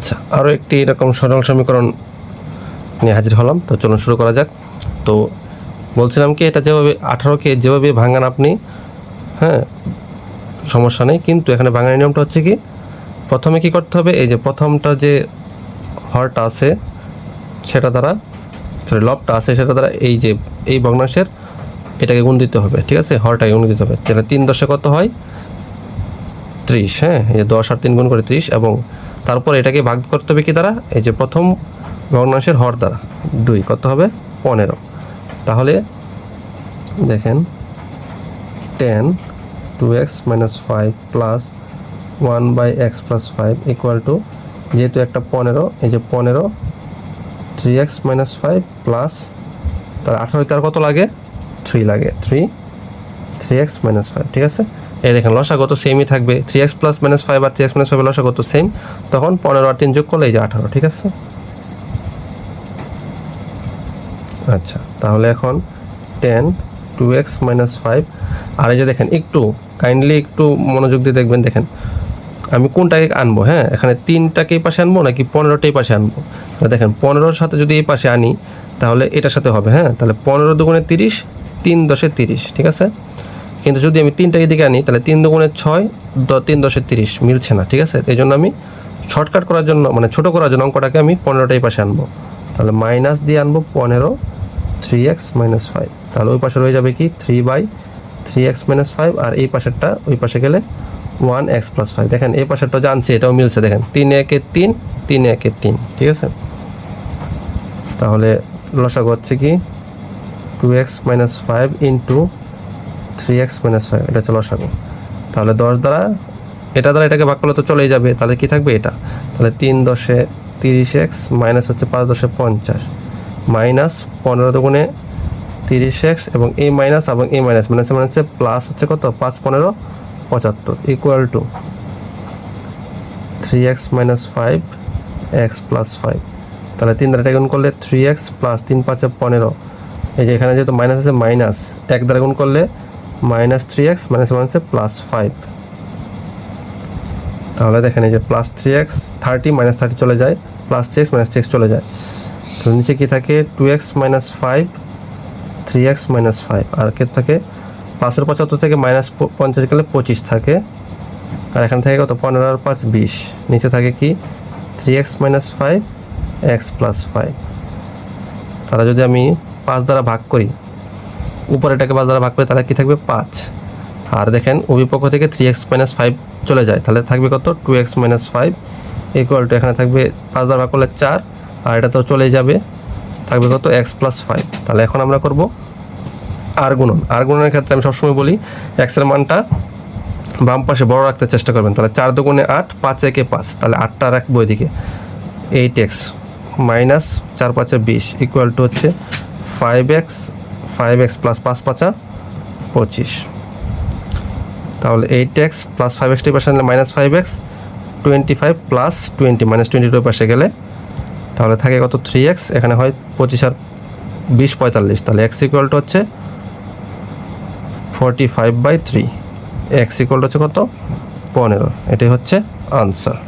আচ্ছা আরও একটি এরকম সরল সমীকরণ নিয়ে হাজির হলাম। তো চলুন শুরু করা যাক। তো বলছিলাম কি, এটা যেভাবে আঠারোকে যেভাবে ভাঙান আপনি হ্যাঁ সমস্যা নেই। কিন্তু এখানে ভাঙানোর নিয়মটা হচ্ছে কি, প্রথমে কি করতে হবে, এই যে প্রথমটা যে হরটা আছে, সেটা দ্বারা সরি লবটা আছে, সেটা দ্বারা এই যে, এই ভগ্নাংশের এটাকে গুণ দিতে হবে, ঠিক আছে? হরটাকে গুণ দিতে হবে। তাহলে তিন দশে কত হয়? ত্রিশ হ্যাঁ এই দশ আর তিন গুণ করে ত্রিশ এবং তারপর এটাকে ভাগ করতে হবে কি দ্বারা? এই যে প্রথম ভগ্নাংশের হর দ্বারা। দুই, কত হবে? পনেরো। তাহলে দেখেন, ten two x minus five plus one by x plus five equal to যেহেতু একটা পনেরো, এই যে পনেরো three x minus five plus তার আঠারোতে তার কত লাগে? থ্রি লাগে। Three three x minus five, ঠিক আছে? এই দেখেন লসাগত সেমই থাকবে। Three x plus minus five আর থ্রি এক্স মাইনাস ফাইভ লসাগত সেম তখন পনেরো আর তিন যোগ করলে এই যে আঠারো, ঠিক আছে? আচ্ছা তাহলে এখন ten two x minus five আর এই যে দেখেন, একটু কাইন্ডলি একটু মনোযোগ দিয়ে দেখবেন, দেখেন। আমি কোনটাকে আনব হ্যাঁ? এখানে তিনটাকে এই পাশে আনব নাকি পনেরোটা এই পাশে আনব? দেখেন, পনেরোর সাথে যদি এই পাশে আনি, তাহলে এটার সাথে হবে হ্যাঁ? তাহলে পনেরো দুগুণে তিরিশ, তিন দশে তিরিশ, ঠিক আছে? কিন্তু যদি আমি তিনটা এদিকে আনি, তাহলে তিন দুগুণে ছয় তিন দশে তিরিশ মিলছে না, ঠিক আছে? এই জন্য আমি শর্টকাট করার জন্য মানে ছোটো করার জন্য অঙ্কটাকে আমি পনেরোটা এই পাশে আনব। তাহলে মাইনাস দিয়ে আনব পনেরো থ্রি এক্স মাইনাস ফাইভ তাহলে ওই পাশে রয়ে যাবে কি? Three by three x minus five আর এই পাশেরটা ওই পাশে গেলে ওয়ান এক্স প্লাস ফাইভ দেখেন, এই পাশেরটা জানছি এটাও মিলছে, দেখেন। তিন একে তিন তিন একে তিন, ঠিক আছে? তাহলে লসাগু হচ্ছে কি? Two x minus five into three x minus five এটা হচ্ছে লসাগু। তাহলে দশ দ্বারা, এটা দ্বারা এটাকে ভাগ করলে তো চলেই যাবে। তাহলে কি থাকবে এটা? তাহলে তিন দশে তিরিশ এক্স মাইনাস হচ্ছে পাঁচ দশে পঞ্চাশ। মাইনাস পনেরো দুগুণে তিরিশ এক্স এবং এই মাইনাস এবং এই মাইনাস মাইনাসে মাইনাসে প্লাস হচ্ছে কত? পাঁচ পনেরো পঁচাত্তর। Equal to three x minus five x plus five তাহলে তিন দ্বারা গুণ করলে থ্রি এক্স প্লাস তিন পাঁচে পনেরো। এই যে এখানে যেহেতু মাইনাস আছে মাইনাস এক দ্বারা গুণ করলে মাইনাস থ্রি এক্স মাইনাসে মাইনাসে প্লাস ফাইভ। তাহলে দেখেন এই যে plus three x thirty minus thirty চলে যায়, plus three x minus three x চলে যায়। তো নিচে কি থাকে? Two x minus five, three x minus five. আর কে থাকে পাঁচের পঁচাত্তর থেকে মাইনাস পঞ্চাশ গেলে পঁচিশ থাকে। আর এখান থেকে কত? পনেরো আর পাঁচ বিশ। নিচে থাকে কি? Three x minus five, x plus five. তাহলে যদি আমি পাঁচ দ্বারা ভাগ করি উপরেটাকে পাঁচ দ্বারা ভাগ করে তাহলে কী থাকবে? পাঁচ। আর দেখেন অভিপক্ষ থেকে থ্রি এক্স মাইনাস ফাইভ চলে যায়। তাহলে থাকবে কত? Two x minus five equal to এখানে থাকবে পাঁচ দ্বারা ভাগ করলে চার, আর এটা তো চলেই যাবে। থাকবে কত? এক্স প্লাস ফাইভ তাহলে এখন আমরা করব আর গুণন। আর গুণনের ক্ষেত্রে আমি সবসময় বলি এক্সের মানটা বাম পাশে বড় রাখতে চেষ্টা করবেন। তাহলে চার দুগুণে আট, পাঁচ একে পাঁচ। তাহলে আটটা রাখব এদিকে এইট এক্স মাইনাস চার পাঁচে বিশ ইকুয়াল টু হচ্ছে five x five x plus পাঁচ পাঁচা পঁচিশ। তাহলে এইট এক্স প্লাস ফাইভ এক্সটি পাশে আনলে minus five x twenty five plus twenty minus twenty two পাশে গেলে তাহলে থাকে কত? থ্রি এক্স এখানে হয় পঁচিশ আর বিশ পঁয়তাল্লিশ। তাহলে এক্স ইকুয়াল টু হচ্ছে forty five by three x equal to হচ্ছে কত? পনেরো। এটাই হচ্ছে আনসার